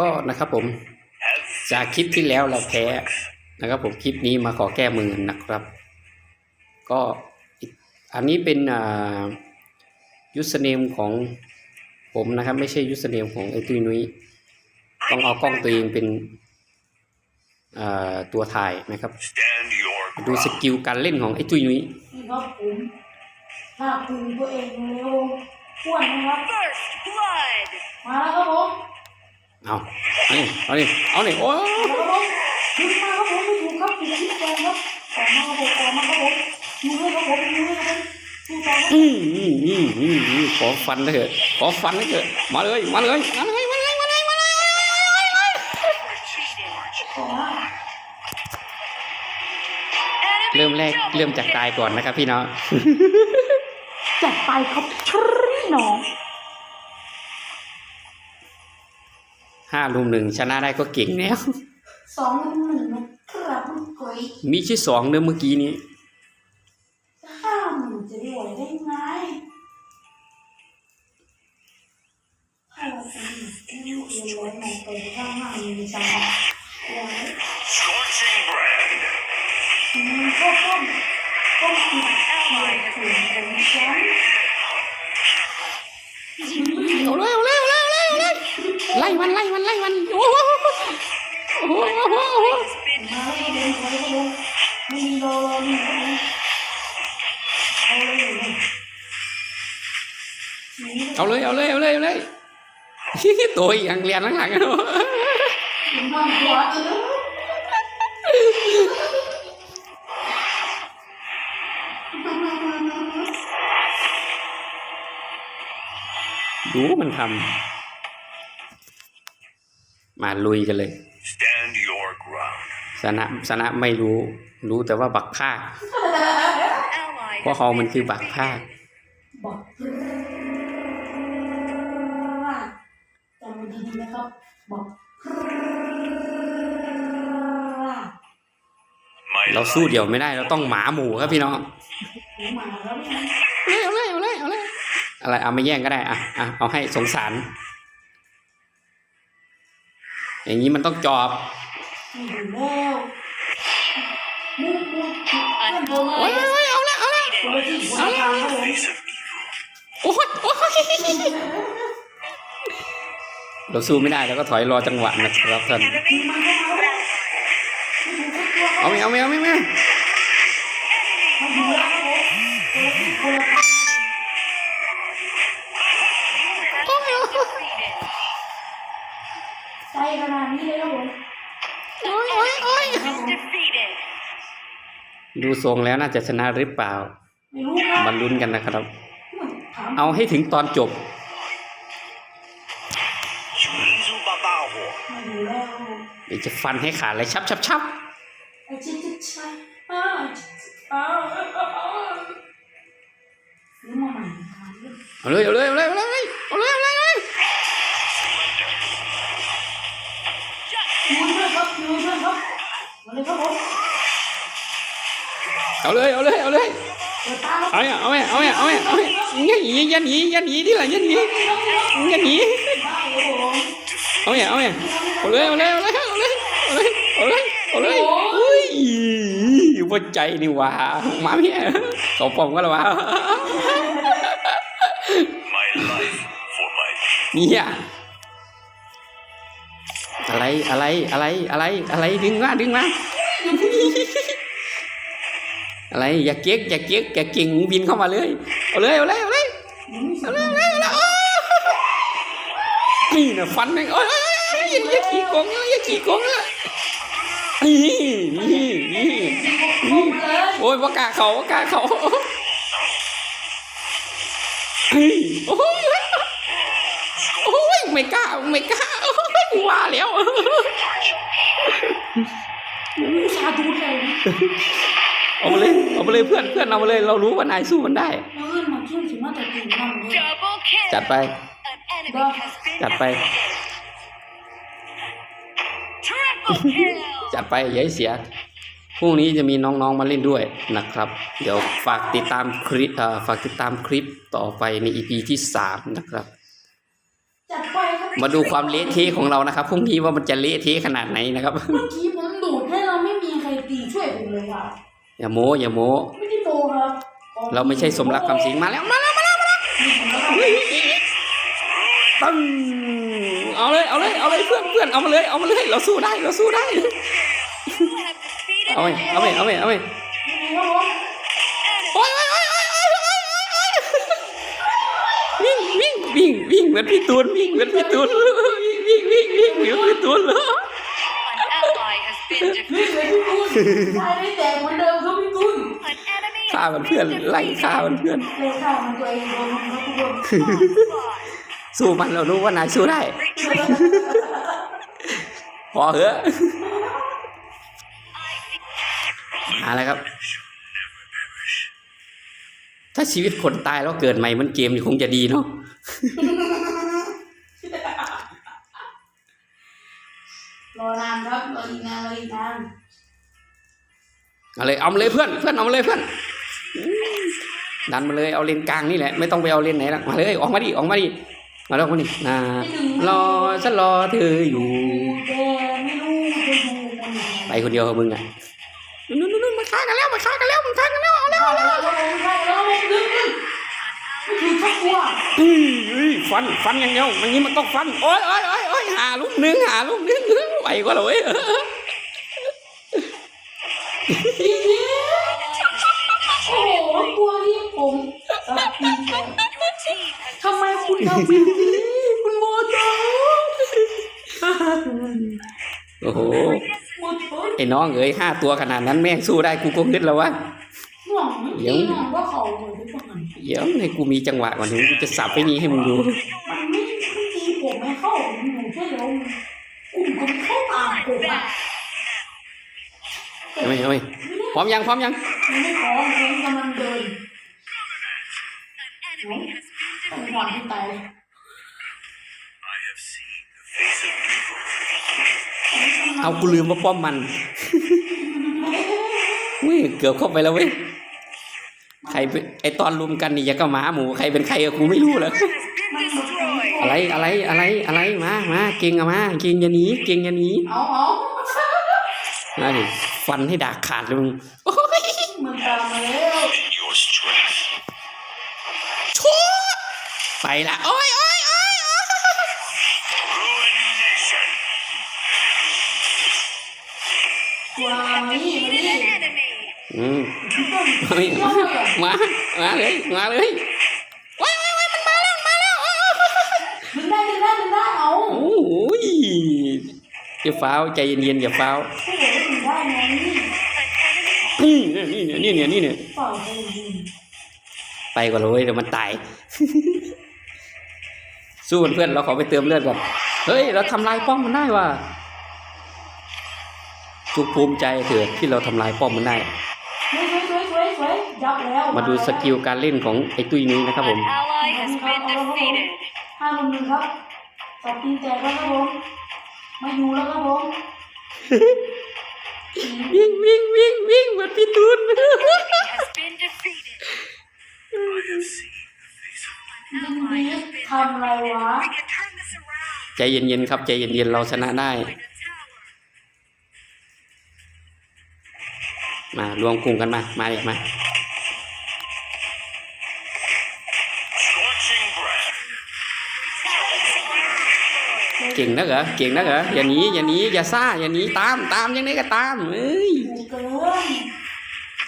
ก็นะครับผมจากคลิปที่แล้วเราแพ้นะครับผมคลิปนี้มาขอแก้มือนะครับ ก็อีกอันนี้เป็นอ่ายูสเนมของผมนะครับ ไม่ใช่ยูสเนมของไอตุยนุ้ยต้องเอากล้องตัวเองเป็นอ่าตัวถ่ายนะครับ Stand your ดูสกิลการเล่นของไอตุยนุ้ยนี่ครับผมถ้าปรุงตัวเองเร็วอ้วนนะครับ First blood. มาแล้วครับผม เอาเอานี่เอานี่เอานี่โอ้มาแล้วครับผมดึงมาครับผมไม่ถูกครับถูกคิดแกงครับออกมาครับผมออกมาครับผมดูให้ครับผมดูให้ครับผมดูต่อครับอืมอืมอืมอืมอืมขอฟันเถอะขอฟันเถอะมาเลยมาเลยมาเลยมาเลยมาเลยมาเลยมา Enemy เริ่มแรกเริ่มจากตายก่อนนะครับพี่น้องจัดไปครับทรีน้อง ห้าลุมหนึ่งชนะได้ก็เก่งแล้วสองหนึ่งนะครับมันกรีดมีชื่อสองเดิมเมื่อกี้นี้ห้าหมื่นจะได้ไหวได้ไงถ้าเราเป็นลูกเรียนร้อยมองไปข้างหน้ามีจังหวะไว้ scorching brand. มันก็ต้องต้องติดเกี่ยวถึงของฉันเอาเลยเอาเลยเอาเลยเอาเลยเอาเลยไล่ มันไล่มันไล่มันโอ้โหโอ้โหโอ้โหโอ้โหเอาเลยเอาเลยเอาเลยเอาเลยตัวอย่างเรียนหลังๆอะถึงบ้านขวาเออดูมันทำ มาลุยกันเลย Stand your ground. ชนะชนะไม่รู้ รู้แต่ว่าบักภาค ally เพราะเขามันคือบักภาคบอกจำมันดีๆนะครับบอก My เราสู้ life เดี่ยวไม่ได้เราต้องหมาหมู่ครับพี่น้องหูหมาแล้วเนี่ยเอาเลยเอาเลยเอาเลยเอาเลยอะไรเอาไม่แย่งก็ได้อะอะเอาให้สงสาร อย่างนี้มันต้องจอบโอ้ยโอ้ยเอาละเอาละเอาละโอ้ยโอ้ยเราสู้ไม่ได้แล้วก็ถอยรอจังหวะนะครับท่านเอาไม่เอาไม่เอาไม่ไม่โอ้ย ใจขนาดนี้เลยครับผมโอ้ยโอ้ยโอ้ย Is defeated. ดูทรงแล้วน่าจะชนะหรือเปล่าไม่รู้ครับมาลุ้นกันนะครับ ถามเอาให้ถึงตอนจบ Juizu babaho. ไม่ดูแล้วครับผมเดี๋ยวจะฟันให้ขาดเลยชับชับชับไอ้ชิดชิดชัยอ้าวอ้าวอ้าวซื้อมาใหม่ครับเอาเลยเอาเลยเอาเลยเอาเลยเอาเลยเอาเลย เอาเลยเอาเลยเอาเลยเปิดตาเอาเนี่ยเอาเนี่ยเอาเนี่ยเอาเนี่ยเอาเนี่ยยันหนียันหนียันหนีที่ไหนยันหนียันหนีเอาเนี่ยเอาเนี่ยเอาเลยเอาเลยเอาเลยเอาเลยเอาเลยเอาเลยเอาเลยอุ้ยว่าใจนี่ว่ามาเนี่ยเขาปอมก็แล้ววะ My life for my เนี่ยอะไรอะไรอะไรอะไรอะไรดึงมาดึงมา อะไร อย่าเก๊กอย่าเก๊กอย่าเก่งบินเข้ามาเลยเอาเลยเอาเลยเอาเลยเอาเลยเอาเลยเอาเลยนี่นะฟันแม่งโอ้ยอย่าขี่กงอย่าขี่กงนะนี่นี่นี่โอ้ยว่ากาเขาว่ากาเขาโอ้ยโอ้ยไม่กล้าไม่กล้าโอ้ยว่าแล้วสาธุเลย เอามาเลยเอามาเลยเพื่อนเพื่อนเอามาเลย เรารู้ว่านายสู้มันได้ แล้วเงินมาชุ่มถึงมาแต่ตื่นนั่นเลยจัดไป จัดไป จัดไปอย่าให้เสียพรุ่งนี้จะมีน้องๆมาเล่นด้วยนะครับ เดี๋ยวฝากติดตามคลิปเอ่อฝากติดตามคลิปต่อไปใน EP ที่สามนะครับ จัดไปครับมาดูความเละเทะของเรานะครับพรุ่งนี้ว่ามันจะเละเทะขนาดไหนนะครับ เมื่อกี้ผมดูดให้เราไม่มีใครตีช่วยผมเลยค่ะ อย่าโม้อย่าโม่เราไม่ใช่สมรักคำสิงมาแล้วมาแล้วมาแล้วมาแล้วตั้งเอาเลยเอาเลยเอาเลยเพื่อนเพื่อนเอามาเลยเอามาเลยเราสู้ได้เราสู้ได้เอาไปเอาไปเอาไปเอาไปวิ่งวิ่งวิ่งวิ่งเหมือนพี่ตูนวิ่งเหมือนพี่ตูนวิ่งวิ่งวิ่งวิ่งเหมือนพี่ตูนเลยวิ่งเหมือนพี่ตูนไม่ได้แตกเหมือนเดิม ฆ่า has มันเพื่อน been ไล่ defeated. ฆ่ามันเพื่อน เลยฆ่ามันตัวเองโดนมันครับทุกคน Onslaught. สู้มันเรารู้ว่านายสู้ได้ Retreat. พอเหอะมาแล้วครับ ถ้าชีวิตคนตายแล้วเกิดใหม่เหมันเกมนี่คงจะดีเนาะรอนานครับรออีกนานรออีกนานเอาเลยเอามาเลยเพื่อน เพื่อนเอามาเลยเพื่อนอืม ดันมาเลยเอาเลนกลางนี่แหละไม่ต้องไปเอาเลนไหนละมาเลยออกมาดิออกมาดิมาแล้วมาดินะรอฉันรอเธออยู่ไปคนเดียวมึงอะนู่นนู่นนู่นมาฆ่ากันแล้วมาฆ่ากันแล้วมาฆ่ากันแล้วเอาแล้วเข้าแล้วครับผมเข้าแล้วผมดึงดึงไม่ถือชักกลัวอื้ออื้อฟันฟันอย่างเดียวมันนี้มันต้องฟันโอ้ยโอ้ยโอ้ยโอ้ยหาลูกนึงหาลูกนึงไหวก็เลย ทำไมคุณทำแบบนี้คุณโมโตโอ้โหโมโตไอ้น้องเอ๋ยห้าตัวขนาดนั้นแม่งสู้ได้กูก็ฮึดแล้ววะห่วงตีห่วงก็เขาเหมือนทุกคนเดี๋ยวให้กูมีจังหวะก่อนถึงกูจะสับไปนี้ให้มึงดูมันไม่ไม่ตีผมไม่เข้าผมอยู่แค่เดียวกลุ่มก็ไม่เข้าตามผมอะเอาไหมเอาไหมพร้อมยังพร้อมยังมันไม่พอเองกำลังเดิน องหวังให้ตาย I have seen the face of evil. เอากูลืมว่าป้อมมันเว้ยเกือบเข้าไปแล้วเว้ยใครเป็นไอตอนรุมกันนี่ยังก็หมาหมูใครเป็นใครอะกูไม่รู้เลย has been destroyed. อะไรอะไรอะไรอะไรมามาเก่งอะมาเก่งอย่าหนีเก่งอย่าหนีเอาเอามาดิฟันให้ดากขาดเลยมึงโอ้ยมันตามมาแล้ว ไปละโอ้ยโอ้ยโอ้ยโอ้ย Ruination. ตัวมานี่มา Defeated นี่ an enemy. อืมต้องเฮ้ยมามาเลยมาเลยว้ายว้ายว้ายมันมาแล้วมันมาแล้วอ้าวดึงได้ดึงได้ดึงได้เอาโอ้ยอย่าฟ้าวใจเย็นๆอย่าฟ้าวผู้ใหญ่ก็ดึงได้ไงนี่ An enemy นี่เนี่ยนี่เนี่ยนี่เนี่ยเปล่าไปดึงไปก่อนเลยเดี๋ยวมันตาย สู้เพื่อนเราขอไปเติมเลือดก่อนเฮ้ย เราทำลายป้อมมันได้ว่ะจุกภูมิใจเถอะที่เราทำลายป้อมมันได้มาดูสกิลการเล่นของไอ้ตุ้ยนี้นะครับผมห้าลุมหนึ่งครับสับตีนแจกแล้วครับผมมาอยู่แล้วครับผมวิ่งวิ่งวิ่งวิ่งเหมือนพี่ตูน ทำอะไรวะ We can turn this around. ใจเย็นๆครับ ใจเย็นๆเราชนะได้ Find a tower. มารวมกลุ่มกันมา มาเลยมา scorching brand. เก่งนักเหรอ เก่งนักเหรอ อย่าหนีอย่าหนีอย่าซ่า อย่าหนีตาม ตามยังไงก็ตาม เอ้ยถูกเกิน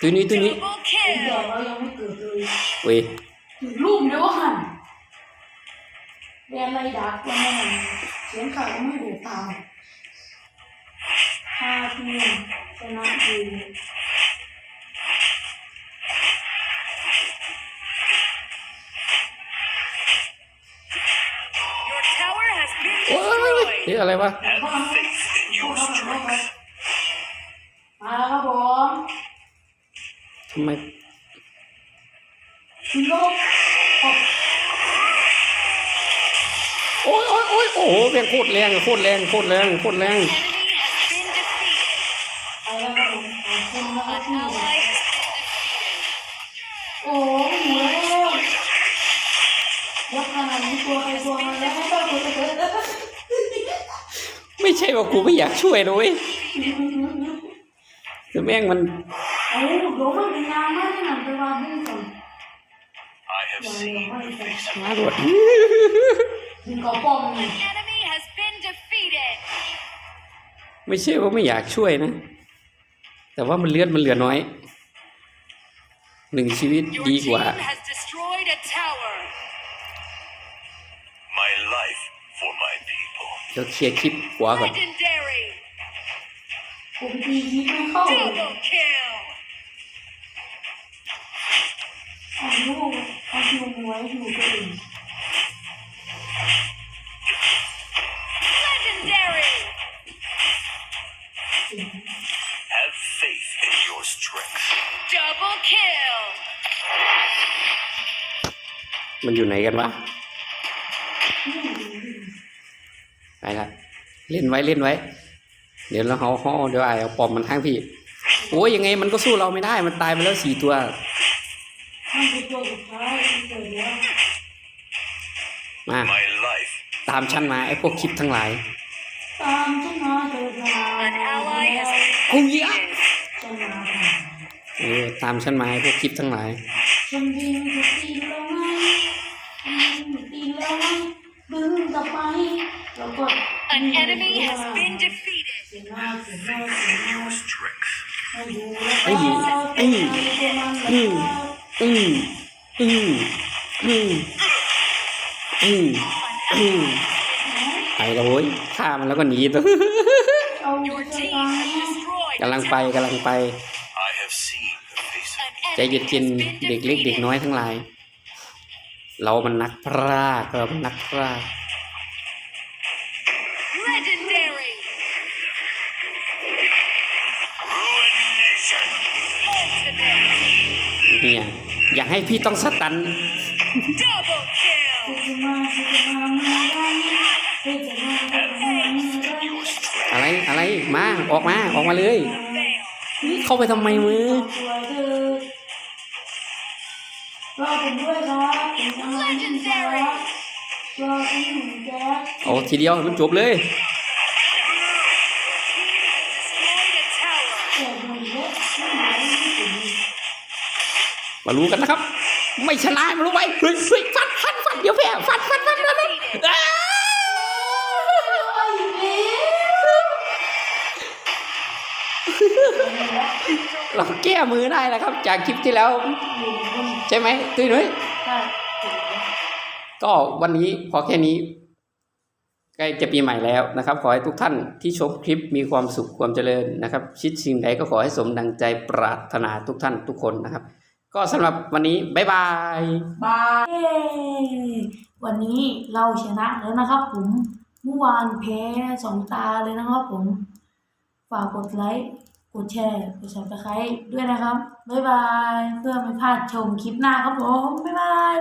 ตัวนี้ตัวนี้ Double ผมแก่ kill. แล้วยังไม่เกิดเลยเว้ยถึงรูปเดียว ดักวันนั้นเสียงข่าวก็ไม่ดูตามห้าทีมชนะทีม Your tower has been โอ้ย destroyed. นี่อะไรวะ Have faith in your strength. มาแล้วครับผมทำไมคุณก็ โอ้ยโอ้ยโอ้ยโอ้โหแม่งโคตรแรงโคตรแรงโคตรแรงโคตรแรงโอ้ยอยู่แล้วยักษ์ขนาดนี้ตัวใครตัวมันแล้วไม่ต้องคุยกันไม่ใช่ว่ากูไม่อยากช่วยเว้ยแต่แม่งมันเอาเดี๋ยวมันเป็นานมากที่หนังไปวางให้ก่อน I have seen the face of มาดวด ยิงกระป๋องนี่ Enemy has been defeated. ไม่ใช่ว่าไม่อยากช่วยนะ แต่ว่ามันเลือดมันเหลือน้อย หนึ่งชีวิต Your ดี team กว่า has destroyed a tower. my life for my people. เดี๋ยวเคลียร์คลิปหัวก่อน Legendary. ผมตียิงไม่เข้า Double kill. เอาลูกเอาที่ลงไว้อยู่ก็ดี มันอยู่ไหนกันวะไปละเล่นไว้เล่นไว้ เดี๋ยวเราเอาห่อเดี๋ยวไอ้เอาปอมมันทั้งพี่ โอ้ยยังไงมันก็สู้เราไม่ได้ มันตายไปแล้วสี่ตัวมันเป็นตัวสุดท้ายที่เกิดแล้วมา My life ตามฉันมาไอ้พวกคลิปทั้งหลายตามฉันมาเถิดนา An ally has been โอ้ยอะ defeated. ฉันมาเออตามฉันมาไอ้พวกคลิปทั้งหลายฉันยิง ห้ดูแล้วก็เป็นตัวมันแล้วอืมอืมอืมอืมอืมไปแล้วเว้ยฆ่ามันแล้วก็หนีตัวเอา Your จะ team ตาย has destroyed กำลังไปกำลังไป I have seen the face of An ใจ enemy เย็น has ๆ been เด็กเล็กเด็ก defeated. น้อยทั้งหลาย เรามันนักพรากเรามันนักพราก อยากให้พี่ต้องสตัน Double kill. จะมาจะมาเมื่อไรจะมาจะมาเมื่อไร Your strength. อะไรอะไรมาออกมาออกมาเลย Fail. นี่เข้าไปทำไมมือตัวเธอรอผมด้วยครับผมกำลังจะรับรอคุณหนุ่มแจ๊คเอาทีเดียวให้มันจบเลย มารู้กันนะครับ ไม่ชนะมารู้ไว้เฮ้ยเฮ้ยฟันฟันฟันเดี๋ยวแพ้ฟันฟันฟันฟันฟันอ้าวเราแก้มือได้แล้วครับ จากคลิปที่แล้ว ใช่ไหมตุ้ยนุ้ยใช่ก็วันนี้พอแค่นี้ใกล้จะปีใหม่แล้วนะครับ ขอให้ทุกท่านที่ชมคลิปมีความสุขความเจริญนะครับ ชิดสิ่งใดก็ขอให้สมดังใจปรารถนาทุกท่านทุกคนนะครับ ก็สำหรับวันนี้บ๊ายบายบายเย้วันนี้เราชนะแล้วนะครับ ผมเมื่อวานแพ้สองตาเลยนะครับผม ฝากกดไลค์กดแชร์กด subscribe ด้วยนะครับ บ๊ายบาย เพื่อไม่พลาดชมคลิปหน้าครับผม บ๊ายบาย